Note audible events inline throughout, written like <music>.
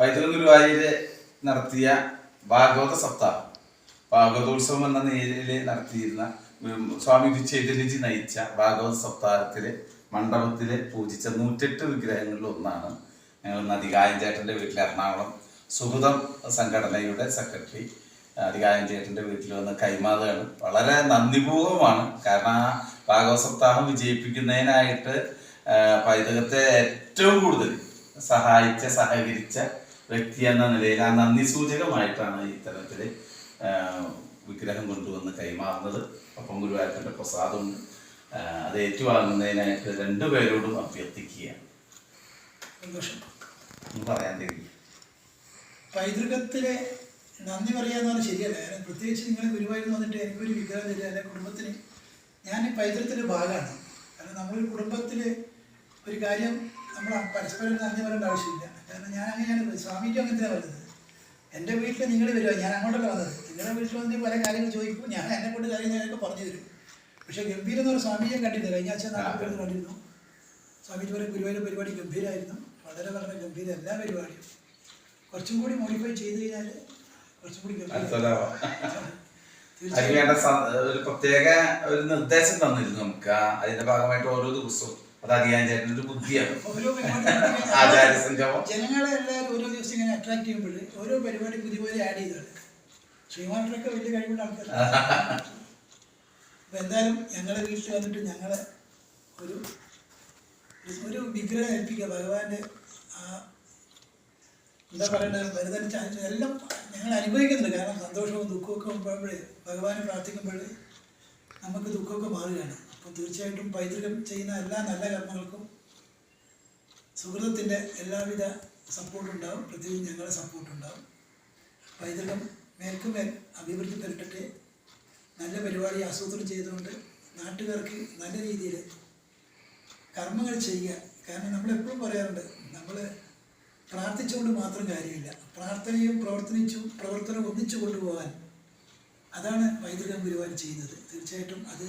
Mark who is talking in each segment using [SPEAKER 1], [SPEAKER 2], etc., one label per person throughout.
[SPEAKER 1] പൈതൃക ഗുരുവായൂര് നടത്തിയ ഭാഗവത സപ്താഹം. ഭാഗവതോത്സവം എന്ന നിലയിൽ നടത്തിയിരുന്ന സ്വാമി ചൈതന്യജി നയിച്ച ഭാഗവത സപ്താഹത്തിൽ മണ്ഡപത്തിൽ പൂജിച്ച നൂറ്റെട്ട് വിഗ്രഹങ്ങളിൽ ഒന്നാണ് ഞങ്ങൾ നദികായൻ ചേട്ടന്റെ വീട്ടിൽ എറണാകുളം സുഹൃതം സംഘടനയുടെ സെക്രട്ടറി അധികാരം വീട്ടിൽ വന്ന് കൈമാറുകയാണ് വളരെ നന്ദിപൂർവമാണ്. കാരണം ആ ഭാഗവത സപ്താഹം വിജയിപ്പിക്കുന്നതിനായിട്ട് പൈതൃകത്തെ ഏറ്റവും കൂടുതൽ സഹായിച്ച സഹകരിച്ച വ്യക്തി എന്ന നിലയിൽ ആ നന്ദി സൂചകമായിട്ടാണ് ഇത്തരത്തിൽ വിഗ്രഹം കൊണ്ടുവന്ന് കൈമാറുന്നത്. അപ്പം ഗുരുവായൂരത്തിന്റെ പ്രസാദമുണ്ട്. അത് ഏറ്റുവാങ്ങുന്നതിനായിട്ട് രണ്ടുപേരോടും അഭ്യർത്ഥിക്കുകയാണ്. അഭ്യർത്ഥിക്കുക പറയാൻ
[SPEAKER 2] പൈതൃകത്തിലെ നന്ദി പറയാന്ന് പറഞ്ഞാൽ ശരിയല്ല. കാരണം പ്രത്യേകിച്ച് നിങ്ങൾ ഗുരുവായൂർ വന്നിട്ട് എനിക്കൊരു വിഗ്രഹം തരിക എന്റെ കുടുംബത്തിന് ഞാൻ ഈ പൈതൃകത്തിന്റെ ഭാഗമാണ്. കാരണം നമ്മളൊരു കുടുംബത്തിൽ ഒരു കാര്യം നമ്മൾ പരസ്പരം നന്ദി പറയേണ്ട ആവശ്യമില്ല. കാരണം ഞാൻ അങ്ങനെയാണ് സ്വാമിക്കും അങ്ങനെ തന്നെ പറഞ്ഞത് എന്റെ വീട്ടിൽ നിങ്ങൾ വരുമോ ഞാൻ അങ്ങോട്ടല്ല വന്നത്. നിങ്ങളുടെ വീട്ടിൽ വന്നിട്ട് പല കാര്യങ്ങൾ ചോദിക്കും. ഞാൻ എന്നെ കൊണ്ട് കാര്യം ഞാനൊക്കെ പറഞ്ഞു തരും. പക്ഷേ ഗംഭീരം എന്ന് പറഞ്ഞ സ്വാമിയെ കണ്ടിരുന്നു കഴിഞ്ഞ ആഴ്ച നാട്ടിൽ കണ്ടിരുന്നു. സ്വാമിജി പറയും ഗുരുവായൂർ പരിപാടി ഗംഭീരമായിരുന്നു വളരെ വളരെ ഗംഭീര എല്ലാ പരിപാടിയും. കുറച്ചും കൂടി മോഡിഫൈ ചെയ്ത് കഴിഞ്ഞാൽ കുറച്ചും കൂടി
[SPEAKER 1] അതിന് വേണ്ട ഒരു പ്രത്യേക ഒരു നിർദ്ദേശം തന്നിരുന്നു നമുക്ക്. അതിന്റെ ഭാഗമായിട്ട് ഓരോ ദിവസവും. അത് അധികാരം ചേട്ടന്റെ ഒരു ബുദ്ധിയാണ്. <laughs> ആചാര്യ സംഗമം
[SPEAKER 2] ജനങ്ങളെ എല്ലാവരും ഓരോ ദിവസം ഇങ്ങനെ അട്രാക്ട് ചെയ്യുമ്പോൾ ഓരോ പരിപാടി പുതിയ പുതിയ ആഡ് ചെയ്താണ് ശ്രീമാനൊക്കെ വലിയ കഴിവുള്ള ആൾക്കാരാണ്. അപ്പൊ എന്തായാലും ഞങ്ങളുടെ വീട്ടിൽ വന്നിട്ട് ഞങ്ങളെ ഒരു ഒരു വിഗ്രഹം ഏൽപ്പിക്കുക. ഭഗവാന്റെ ആ എന്താ പറയണ്ടത്? ഭരതൻ ചാ- എല്ലാം ഞങ്ങൾ അനുഭവിക്കുന്നുണ്ട്. കാരണം സന്തോഷവും ദുഃഖവും വരുമ്പോഴേ ഭഗവാനെ പ്രാർത്ഥിക്കുമ്പോൾ നമുക്ക് ദുഃഖമൊക്കെ മാറുകയാണ്. അപ്പം തീർച്ചയായിട്ടും പൈതൃകം ചെയ്യുന്ന എല്ലാ നല്ല കർമ്മങ്ങൾക്കും സുഹൃത്തിന്റെ എല്ലാവിധ സപ്പോർട്ടും ഉണ്ടാവും പ്രത്യേകിച്ച് ഞങ്ങളുടെ സപ്പോർട്ട് ഉണ്ടാവും പൈതൃകം മേൽക്കുമേൽ അഭിവൃദ്ധി പെരട്ടെ നല്ല പരിപാടി ആസൂത്രണം ചെയ്തുകൊണ്ട് നാട്ടുകാർക്ക് നല്ല രീതിയിൽ കർമ്മങ്ങൾ ചെയ്യുക. കാരണം നമ്മൾ എപ്പോഴും പറയാറുണ്ട് നമ്മൾ പ്രാർത്ഥിച്ചുകൊണ്ട് മാത്രം കാര്യമില്ല. പ്രാർത്ഥനയും പ്രവർത്തനിച്ചും പ്രവർത്തനം ഒന്നിച്ചു കൊണ്ടുപോകാൻ അതാണ് വൈദികം ഗുരുവാൻ ചെയ്യുന്നത്. തീർച്ചയായിട്ടും അത്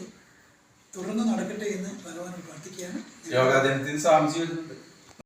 [SPEAKER 2] തുടർന്ന് നടക്കട്ടെ എന്ന് ഭഗവാൻ പ്രാർത്ഥിക്കുകയാണ്.
[SPEAKER 1] യോഗാദിനത്തിന് സ്വാമിജി വരുന്നുണ്ട്.